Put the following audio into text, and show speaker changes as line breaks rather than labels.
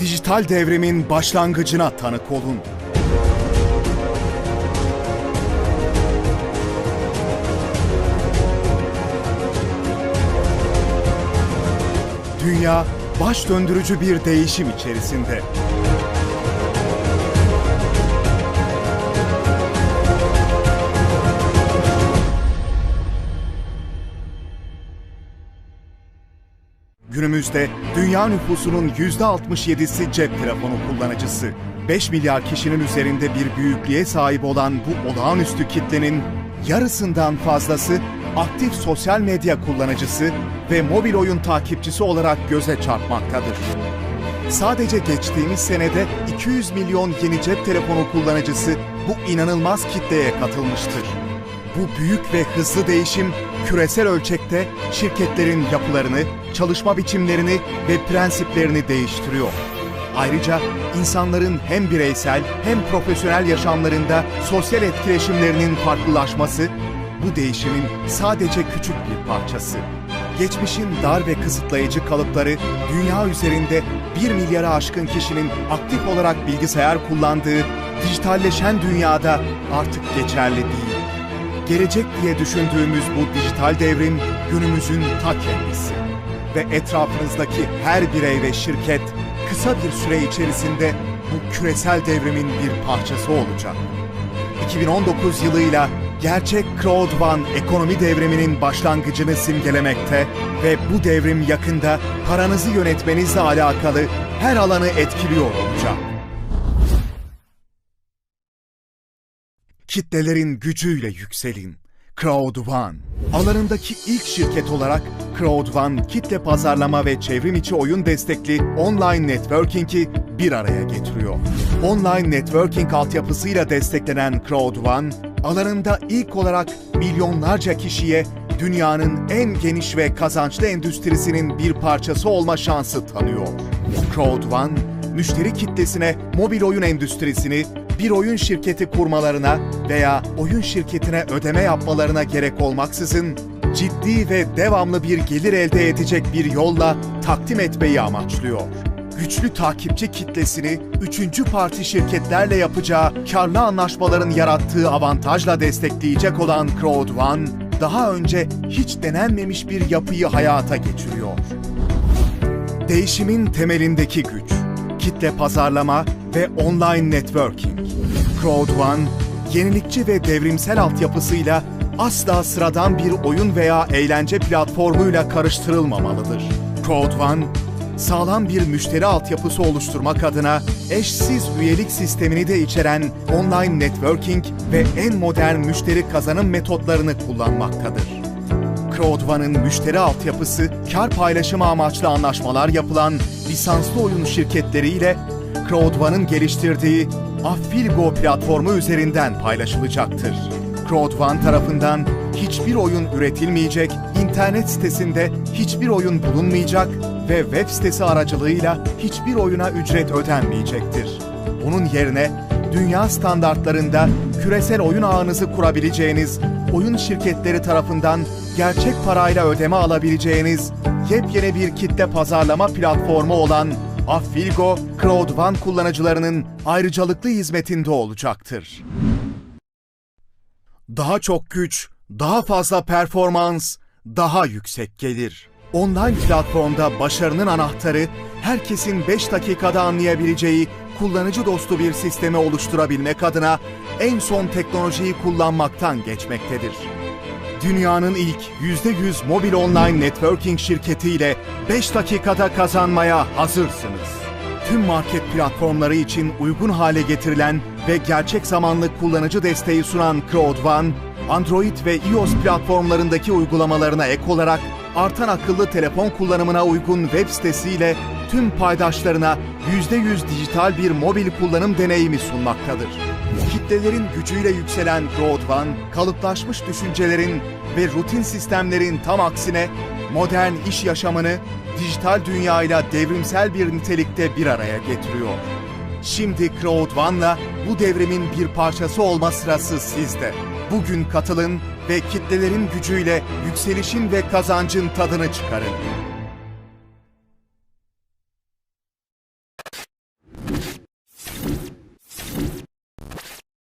dijital devrimin başlangıcına tanık olun. Dünya baş döndürücü bir değişim içerisinde. Günümüzde dünya nüfusunun %67'si cep telefonu kullanıcısı. 5 milyar kişinin üzerinde bir büyüklüğe sahip olan bu olağanüstü kitlenin yarısından fazlası aktif sosyal medya kullanıcısı ve mobil oyun takipçisi olarak göze çarpmaktadır. Sadece geçtiğimiz senede 200 milyon yeni cep telefonu kullanıcısı bu inanılmaz kitleye katılmıştır. Bu büyük ve hızlı değişim küresel ölçekte şirketlerin yapılarını, çalışma biçimlerini ve prensiplerini değiştiriyor. Ayrıca insanların hem bireysel hem profesyonel yaşamlarında sosyal etkileşimlerinin farklılaşması bu değişimin sadece küçük bir parçası. Geçmişin dar ve kısıtlayıcı kalıpları dünya üzerinde 1 milyara aşkın kişinin aktif olarak bilgisayar kullandığı dijitalleşen dünyada artık geçerli değil. Gelecek diye düşündüğümüz bu dijital devrim günümüzün ta kendisi. Ve etrafınızdaki her birey ve şirket kısa bir süre içerisinde bu küresel devrimin bir parçası olacak. 2019 yılıyla gerçek Crowd One ekonomi devriminin başlangıcını simgelemekte ve bu devrim yakında paranızı yönetmenizle alakalı her alanı etkiliyor olacak. Kitlelerin gücüyle yükselin. Crowd One. Alanındaki ilk şirket olarak Crowd One, kitle pazarlama ve çevrim içi oyun destekli online networking'i bir araya getiriyor. Online networking altyapısıyla desteklenen Crowd One, alanında ilk olarak milyonlarca kişiye dünyanın en geniş ve kazançlı endüstrisinin bir parçası olma şansı tanıyor. Crowd One, müşteri kitlesine mobil oyun endüstrisini bir oyun şirketi kurmalarına veya oyun şirketine ödeme yapmalarına gerek olmaksızın ciddi ve devamlı bir gelir elde edecek bir yolla takdim etmeyi amaçlıyor. Güçlü takipçi kitlesini üçüncü parti şirketlerle yapacağı karlı anlaşmaların yarattığı avantajla destekleyecek olan Crowd One, daha önce hiç denenmemiş bir yapıyı hayata geçiriyor. Değişimin temelindeki güç, kitle pazarlama ve online networking. Crowd One, yenilikçi ve devrimsel altyapısıyla asla sıradan bir oyun veya eğlence platformuyla karıştırılmamalıdır. Crowd One, sağlam bir müşteri altyapısı oluşturmak adına eşsiz üyelik sistemini de içeren online networking ve en modern müşteri kazanım metotlarını kullanmaktadır. Crowd1'ın müşteri altyapısı, kar paylaşımı amaçlı anlaşmalar yapılan lisanslı oyun şirketleriyle Crowd1'ın geliştirdiği Affilgo platformu üzerinden paylaşılacaktır. Crowd1 tarafından hiçbir oyun üretilmeyecek, internet sitesinde hiçbir oyun bulunmayacak ve web sitesi aracılığıyla hiçbir oyuna ücret ödenmeyecektir. Bunun yerine dünya standartlarında küresel oyun ağınızı kurabileceğiniz, oyun şirketleri tarafından gerçek parayla ödeme alabileceğiniz yepyeni bir kitle pazarlama platformu olan Affilgo, Crowd1 kullanıcılarının ayrıcalıklı hizmetinde olacaktır. Daha çok güç, daha fazla performans, daha yüksek gelir. Online platformda başarının anahtarı, herkesin 5 dakikada anlayabileceği kullanıcı dostu bir sistemi oluşturabilmek adına en son teknolojiyi kullanmaktan geçmektedir. Dünyanın ilk %100 mobil online networking şirketiyle 5 dakikada kazanmaya hazırsınız. Tüm market platformları için uygun hale getirilen ve gerçek zamanlı kullanıcı desteği sunan Crowd1, Android ve iOS platformlarındaki uygulamalarına ek olarak artan akıllı telefon kullanımına uygun web sitesiyle tüm paydaşlarına %100 dijital bir mobil kullanım deneyimi sunmaktadır. Kitlelerin gücüyle yükselen Crowd1, kalıplaşmış düşüncelerin ve rutin sistemlerin tam aksine modern iş yaşamını dijital dünyayla devrimsel bir nitelikte bir araya getiriyor. Şimdi Crowd1'la bu devrimin bir parçası olma sırası sizde. Bugün katılın ve kitlelerin gücüyle yükselişin ve kazancın tadını çıkarın.